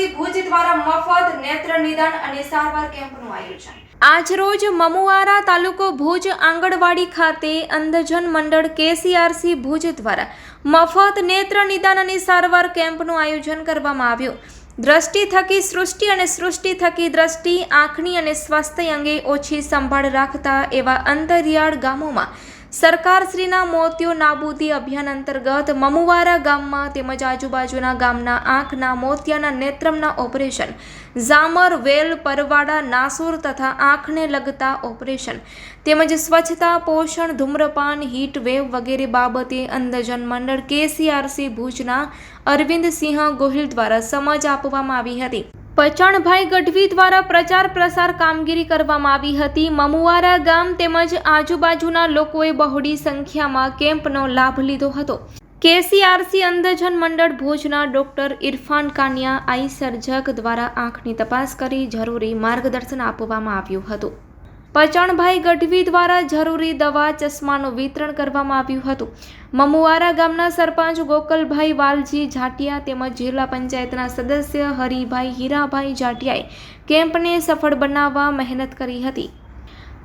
SMC Bhuj દ્વારા મફત નેત્ર નિદાન અને સારવાર કેમ્પનું આયોજન. આજરોજ મમુવારા તાલુકો ભુજ આંગણવાડી ખાતે અંધજન મંડળ કેસીઆરસી ભુજ દ્વારા મફત નેત્ર નિદાન અને સારવાર કેમ્પનું આયોજન કરવામાં આવ્યું. દ્રષ્ટિ થકી સૃષ્ટિ અને સૃષ્ટિ થકી દ્રષ્ટિ, આંખની અને સ્વાસ્થ્ય અંગે ઓછી સંભાળ રાખતા એવા અંતરિયાળ ગામોમાં સરકારશ્રીના મોતિયો નાબૂદી અભિયાન અંતર્ગત મમુવારા ગામમાં તેમજ આજુબાજુના ગામના આંખના મોતિયાના નેત્રમના ઓપરેશન, ઝામર, વેલ, પરવાડા, નાસુર તથા આંખને લગતા ઓપરેશન, તેમજ સ્વચ્છતા, પોષણ, ધૂમ્રપાન, હીટ વેવ વગેરે બાબતે અંધજન મંડળ કેસીઆરસી ભુજના અરવિંદસિંહ ગોહિલ દ્વારા સમજ આપવામાં આવી હતી. પચાણભાઈ ગઢવી દ્વારા પ્રચાર પ્રસાર કામગીરી કરવામાં આવી હતી. મમુવારા ગામ તેમજ આજુબાજુના લોકોએ બહોળી સંખ્યામાં કેમ્પનો લાભ લીધો હતો. કેસીઆરસી અંધજન મંડળ ભુજના ડોક્ટર ઇરફાન કાનિયા આઈ સર્જક દ્વારા આંખની તપાસ કરી જરૂરી માર્ગદર્શન આપવામાં આવ્યું હતું. પચાણભાઈ ગઢવી દ્વારા જરૂરી દવા ચશ્માનું વિતરણ કરવામાં આવ્યું હતું. મમુવારા ગામના સરપંચ ગોકલભાઈ વાલજી જાટિયા તેમજ જિલ્લા પંચાયતના સદસ્ય હરિભાઈ હીરાભાઈ જાટિયાએ કેમ્પને સફળ બનાવવા મહેનત કરી હતી.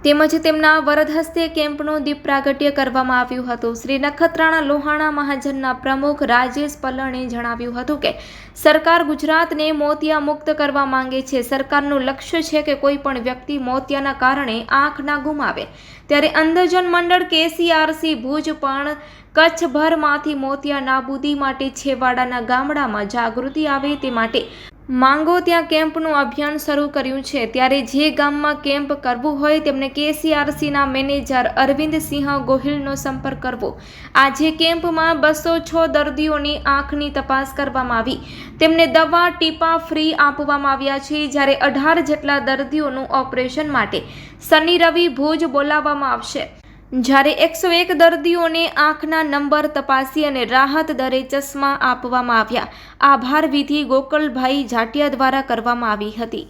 તેમજ તેમના વરદ હસ્તે કેમ્પનું દીપ પ્રાગટ્ય કરવામાં આવ્યું હતું. શ્રી નખત્રાણા લોહાણા મહાજનના પ્રમુખ રાજેશ પલણે જણાવ્યું હતું કે, સરકાર ગુજરાતને મોતિયા મુક્ત કરવા માંગે છે. સરકારનું લક્ષ્ય છે કે કોઈ પણ વ્યક્તિ મોતિયાના કારણે આંખ ના ગુમાવે ત્યારે અંધજન મંડળ કેસીઆરસી ભુજ પણ કચ્છભરમાંથી મોતિયા નાબૂદી માટે છેવાડાના ગામડામાં જાગૃતિ આવે તે માટે માંગો ત્યાં કેમ્પનું અભિયાન શરૂ કર્યું છે. ત્યારે જે ગામમાં કેમ્પ કરવું હોય તેમને કેસીઆરસીના મેનેજર અરવિંદસિંહ ગોહિલનો સંપર્ક કરવો. આજે કેમ્પમાં બસો છ દર્દીઓની આંખની તપાસ કરવામાં આવી. તેમને દવા, ટીપા ફ્રી આપવામાં આવ્યા છે જ્યારે અઢાર જેટલા દર્દીઓનું ઓપરેશન માટે શનિ રવિ ભુજ બોલાવવામાં આવશે. જ્યારે એકસો એક દર્દીઓને આંખના નંબર તપાસી અને રાહત દરે ચશ્મા આપવામાં આવ્યા. આભાર વિધિ ગોકળભાઈ જાટિયા દ્વારા કરવામાં આવી હતી.